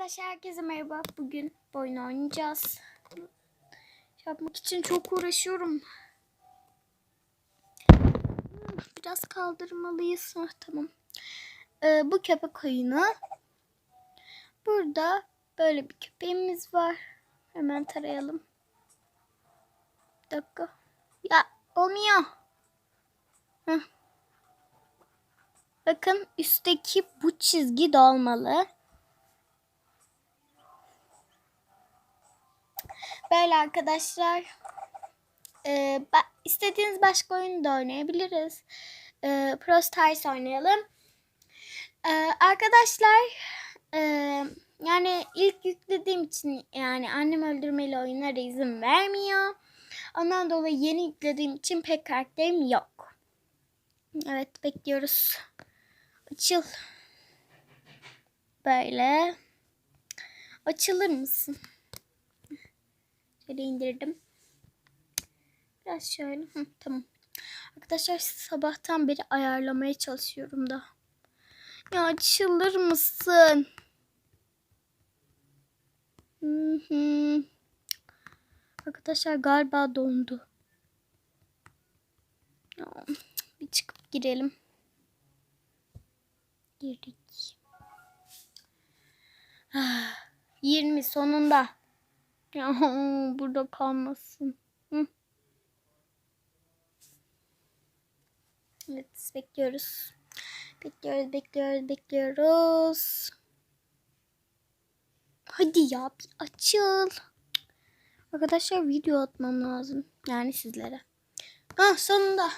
Arkadaşlar herkese merhaba. Bugün bu oyunu oynayacağız. Yapmak için çok uğraşıyorum. Biraz kaldırmalıyız. Hah, tamam. Ee, bu köpek oyunu. Burada böyle bir köpeğimiz var. Hemen tarayalım. Bir dakika. Ya olmuyor. Hah. Bakın üstteki bu çizgi dolmalı. Böyle arkadaşlar. Ee, ba- istediğiniz başka oyunu da oynayabiliriz. Ee, Pro Stars oynayalım. Ee, arkadaşlar e, yani ilk yüklediğim için yani annem öldürmeli oyunlara izin vermiyor. Ondan dolayı yeni yüklediğim için pek karakterim yok. Evet bekliyoruz. Açıl. Böyle. Açılır mısın? Şöyle indirdim. Biraz şöyle. Hı, tamam. Arkadaşlar sabahtan beri ayarlamaya çalışıyorum da. Ya açılır mısın? Hı hı. Arkadaşlar galiba dondu. Ya, bir çıkıp girelim. Girdik. Ah, 20 sonunda. Ya burada kalmasın. Hı. Evet bekliyoruz. Bekliyoruz, bekliyoruz, bekliyoruz. Hadi ya bir açıl. Arkadaşlar video atmam lazım. Yani sizlere. Ah sonunda.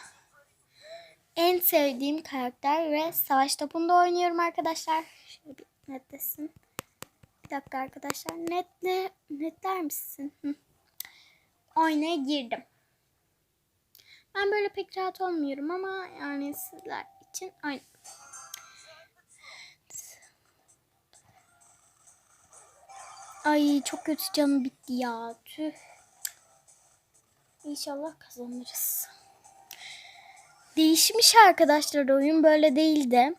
En sevdiğim karakter ve savaş topunda oynuyorum arkadaşlar. Şöyle bir netlesin. Dakika arkadaşlar. Netle, netler misin? Oynaya girdim. Ben böyle pek rahat olmuyorum ama yani sizler için aynı. Ay çok kötü canım bitti ya. Tüh. İnşallah kazanırız. Değişmiş arkadaşlar oyun böyle değildi.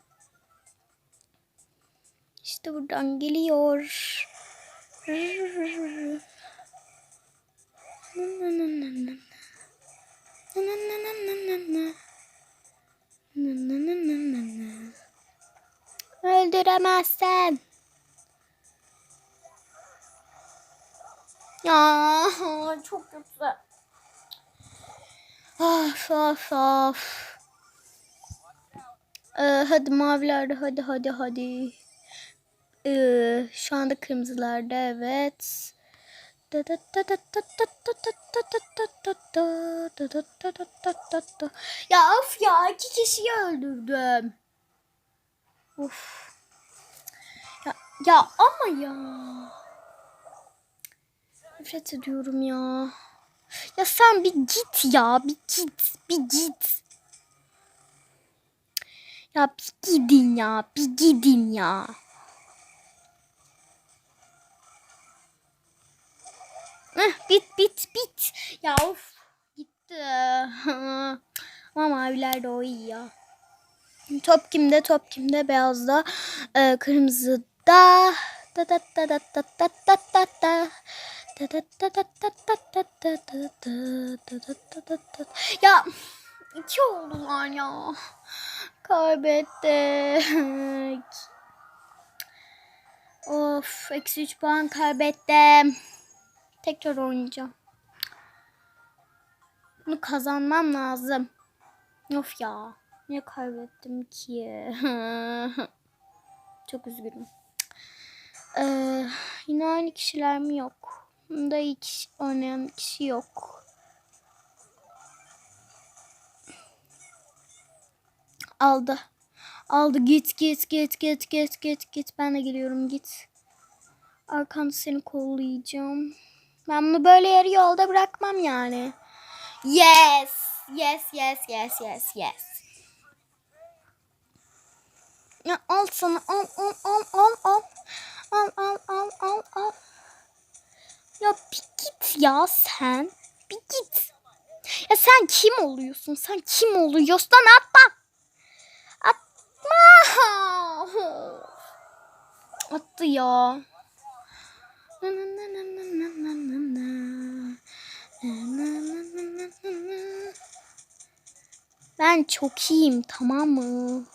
İşte buradan geliyor. Öldüremezsen. Ya çok kötü. Of of of. Ee, hadi mavilerde hadi hadi hadi. Ee, şu anda kırmızılarda evet. Ya of ya iki kişiyi öldürdüm. Of. Ya, ya ama ya. Nefret ediyorum ya. Ya sen bir git ya. Bir git. Bir git. Ya bir gidin ya. Bir gidin ya. Bit bit bit. Ya of. Gitti. Ama maviler de o iyi ya. Top kimde? Top kimde? Beyazda. Ee, kırmızıda. Da da da da da da da da da. Da da da da da da da da da da da da da da. Ya iki oldular ya. Kaybettik. Of eksi üç puan kaybettim. Tekrar oynayacağım. Bunu kazanmam lazım. Of ya. Niye kaybettim ki? Çok üzgünüm. Ee, yine aynı kişiler mi yok? Bunda iyi kişi, oynayan kişi yok. Aldı. Aldı. Git git git git git git git. Ben de geliyorum git. Arkanda seni kollayacağım. Ben bunu böyle yarı yolda bırakmam yani. Yes. Yes yes yes yes yes. Ya al sana al al al al al. Al al al al al. Ya bir git ya sen. Bir git. Ya sen kim oluyorsun? Sen kim oluyorsun? Atma. Atma. Attı ya. Ben çok iyiyim tamam mı?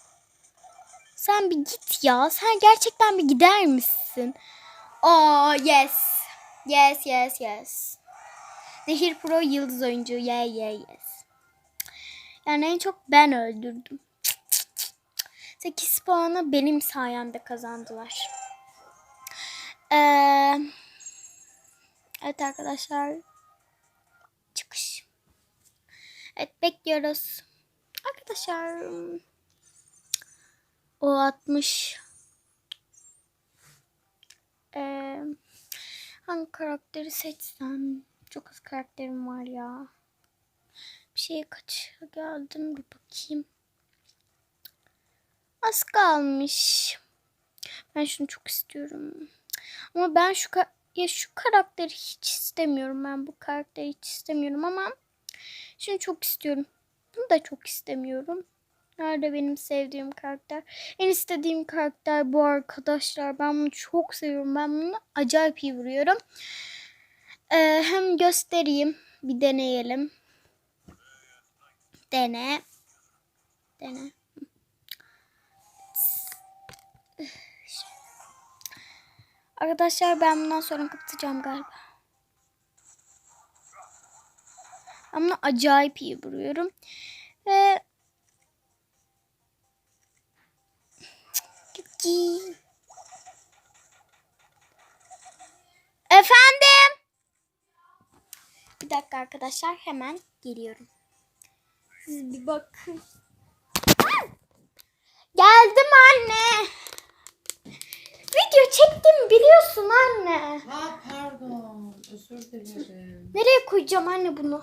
Sen bir git ya. Sen gerçekten bir gider misin? Oh yes. Yes yes yes. Zehir Pro yıldız oyuncu. Yeah yeah yes. Yani en çok ben öldürdüm. 8 puanı benim sayemde kazandılar. Evet arkadaşlar. Çıkış. Evet bekliyoruz. Arkadaşlar. O 60. Ee, hangi karakteri seçsem? Çok az karakterim var ya. Bir şeye kaç geldim bir bakayım. Az kalmış. Ben şunu çok istiyorum. Ama ben şu ya şu karakteri hiç istemiyorum. Ben bu karakteri hiç istemiyorum ama şunu çok istiyorum. Bunu da çok istemiyorum. Nerede benim sevdiğim karakter? En istediğim karakter bu arkadaşlar. Ben bunu çok seviyorum. Ben bunu acayip iyi vuruyorum. Ee, hem göstereyim. Bir deneyelim. Dene. Dene. Arkadaşlar ben bundan sonra kapatacağım galiba. Ben bunu acayip iyi vuruyorum. Ve Efendim? Bir dakika arkadaşlar hemen geliyorum. Siz bir bakın. Geldim anne. Biliyorsun anne. Ha pardon. Özür dilerim. Nereye koyacağım anne bunu?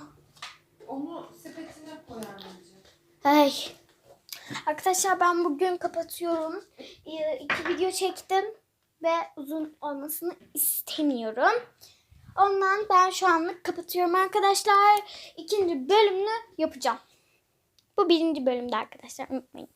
Onu sepetine koy anneciğim. Ay. Arkadaşlar ben bugün kapatıyorum. Ee, iki video çektim ve uzun olmasını istemiyorum. Ondan ben şu anlık kapatıyorum arkadaşlar. İkinci bölümünü yapacağım. Bu birinci bölümde arkadaşlar unutmayın.